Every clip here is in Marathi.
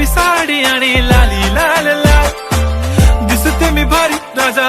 गुलाबी साडी आणि लाली लाल लाल. दिसते मी भारी राजा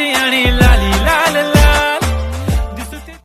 गुलाबी